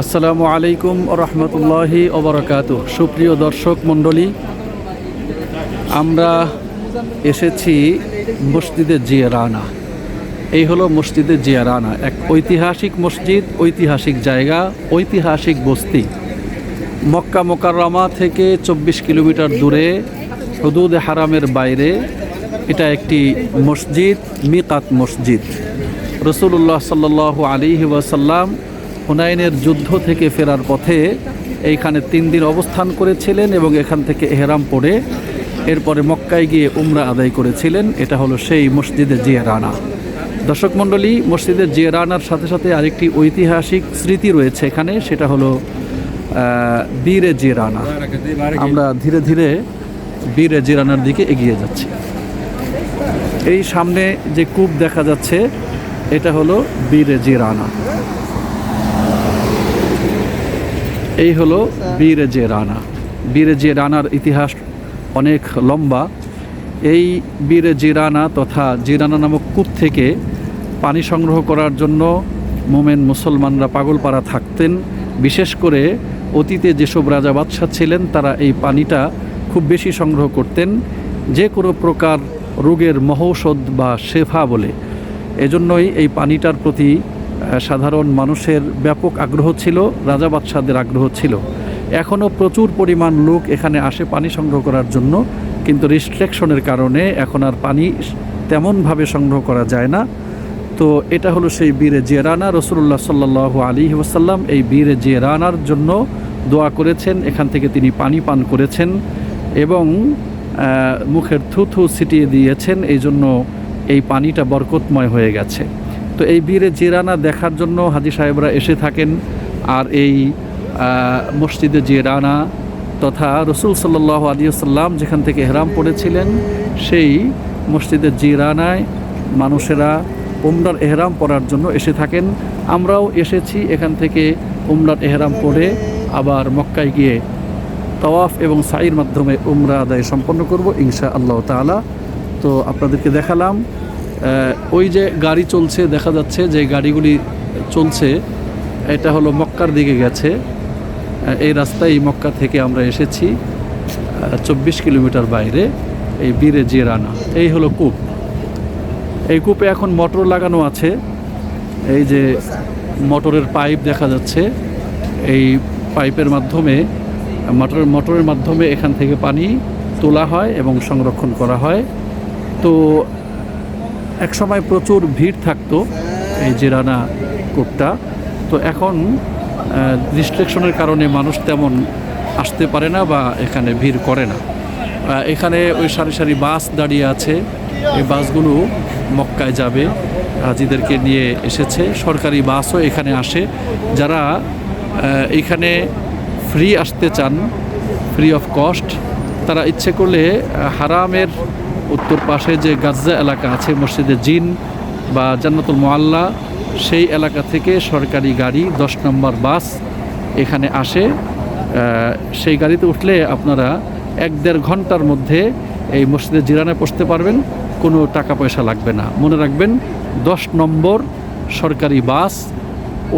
আসসালামু আলাইকুম রহমতুল্লাহি ওবরাকাত সুপ্রিয় দর্শক মণ্ডলী, আমরা এসেছি মসজিদে জিয়ারানা। এই হলো মসজিদে জিয়ারানা, এক ঐতিহাসিক মসজিদ, ঐতিহাসিক জায়গা, ঐতিহাসিক বস্তি। মক্কা মোকাররমা থেকে চব্বিশ কিলোমিটার দূরে, হদুদ হারামের বাইরে, এটা একটি মসজিদ, মিকাত মসজিদ। রসুল্লাহ সাল্লাহ আলী ওয়াসাল্লাম হুনাইনের যুদ্ধ থেকে ফেরার পথে এইখানে তিন দিন অবস্থান করেছিলেন এবং এখান থেকে এহরাম পড়ে এরপরে মক্কায় গিয়ে উমরা আদায় করেছিলেন। এটা হলো সেই মসজিদে জিয়ারানা দর্শক মণ্ডলী মসজিদের জিয়ারানার সাথে সাথে আরেকটি ঐতিহাসিক স্মৃতি রয়েছে এখানে, সেটা হলো বীরে জিরানা আমরা ধীরে ধীরে বীরে জিরানার দিকে এগিয়ে যাচ্ছি। এই সামনে যে কূপ দেখা যাচ্ছে, এটা হলো বীরে জিরানা এই হলো বীরে যে রানা। বীরে যে রানার ইতিহাস অনেক লম্বা। এই বীরে জিরানা তথা জিরানা নামক কূপ থেকে পানি সংগ্রহ করার জন্য মোমেন মুসলমানরা পাগলপাড়া থাকতেন। বিশেষ করে অতীতে যেসব রাজা বাদশাহ ছিলেন, তারা এই পানিটা খুব বেশি সংগ্রহ করতেন। যে কোনো প্রকার রোগের মহৌষধ বা শেফা বলে। এজন্যই এই পানিটার প্রতি সাধারণ মানুষের ব্যাপক আগ্রহ ছিল, রাজা বাদশাদের আগ্রহ ছিল। এখনও প্রচুর পরিমাণ লোক এখানে আসে পানি সংগ্রহ করার জন্য, কিন্তু রিস্ট্রিকশনের কারণে এখন আর পানি তেমনভাবে সংগ্রহ করা যায় না। তো এটা হলো সেই বীরে জিয়ারানা। রসুল্লাহ সাল্লাহ আলী ওসাল্লাম এই বীরে জিয়ারানার জন্য দোয়া করেছেন। এখান থেকে তিনি পানি পান করেছেন এবং মুখের থুথু ছিটিয়ে দিয়েছেন। এই জন্য এই পানিটা বরকতময় হয়ে গেছে। তো এই বীরে জিরানা দেখার জন্য হাজি সাহেবরা এসে থাকেন আর এই মসজিদে জিরানা তথা রসুল সাল্লাহ আলিয়াল্লাম যেখান থেকে এহরাম পড়েছিলেন, সেই মসজিদে জিরানায় মানুষেরা উমরার এহরাম পড়ার জন্য এসে থাকেন। আমরাও এসেছি এখান থেকে উমরার এহরাম পড়ে আবার মক্কায় গিয়ে তওয়াফ এবং সাইর মাধ্যমে উমরা আদায় সম্পন্ন করব ইনশা আল্লাহ তাআলা। তো আপনাদেরকে দেখালাম ওই যে গাড়ি চলছে, দেখা যাচ্ছে যে গাড়িগুলি চলছে, এটা হলো মক্কার দিকে গেছে। এই রাস্তায় মক্কা থেকে আমরা এসেছি চব্বিশ কিলোমিটার বাইরে, এই বীরে জিরানা। এই হলো কূপ। এই কূপে এখন মোটর লাগানো আছে। এই যে মোটরের পাইপ দেখা যাচ্ছে, এই পাইপের মাধ্যমে মোটরের মোটরের মাধ্যমে এখান থেকে পানি তোলা হয় এবং সংরক্ষণ করা হয়। তো এক সময় প্রচুর ভিড় থাকতো এই জিরানা কূপটা তো এখন রিস্ট্রিকশনের কারণে মানুষ তেমন আসতে পারে না বা এখানে ভিড় করে না। এখানে ওই সারি সারি বাস দাঁড়িয়ে আছে। এই বাসগুলো মক্কায় যাবে, হাজিদেরকে নিয়ে এসেছে। সরকারি বাসও এখানে আসে। যারা এখানে ফ্রি আসতে চান ফ্রি অফ কস্ট তারা ইচ্ছে করলে হারামের উত্তর পাশে যে গাজ্জা এলাকা আছে, মসজিদে জিন বা জান্নাতুল মোয়াল্লা সেই এলাকা থেকে সরকারি গাড়ি, দশ নম্বর বাস এখানে আসে। সেই গাড়িতে উঠলে আপনারা এক দেড় ঘণ্টার মধ্যে এই মসজিদে জিরানে পৌঁছতে পারবেন। কোনো টাকা পয়সা লাগবে না। মনে রাখবেন, দশ নম্বর সরকারি বাস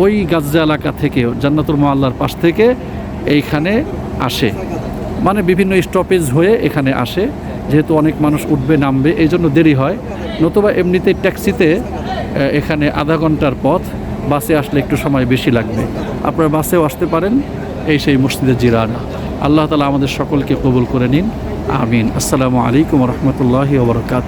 ওই গাজ্জা এলাকা থেকে, জান্নাতুল মোয়াল্লার পাশ থেকে এইখানে আসে। মানে বিভিন্ন স্টপেজ হয়ে এখানে আসে। যেহেতু অনেক মানুষ উঠবে, নামবে, এই জন্য দেরি হয়। নতুবা এমনিতে ট্যাক্সিতে এখানে আধা ঘণ্টার পথ। বাসে আসলে একটু সময় বেশি লাগবে। আপনারা বাসেও আসতে পারেন। এই সেই মসজিদের জিরানা। আল্লাহ তালা আমাদের সকলকে কবুল করে নিন। আমিন। আসসালামু আলাইকুম রহমতুল্লাহ ওবরকাত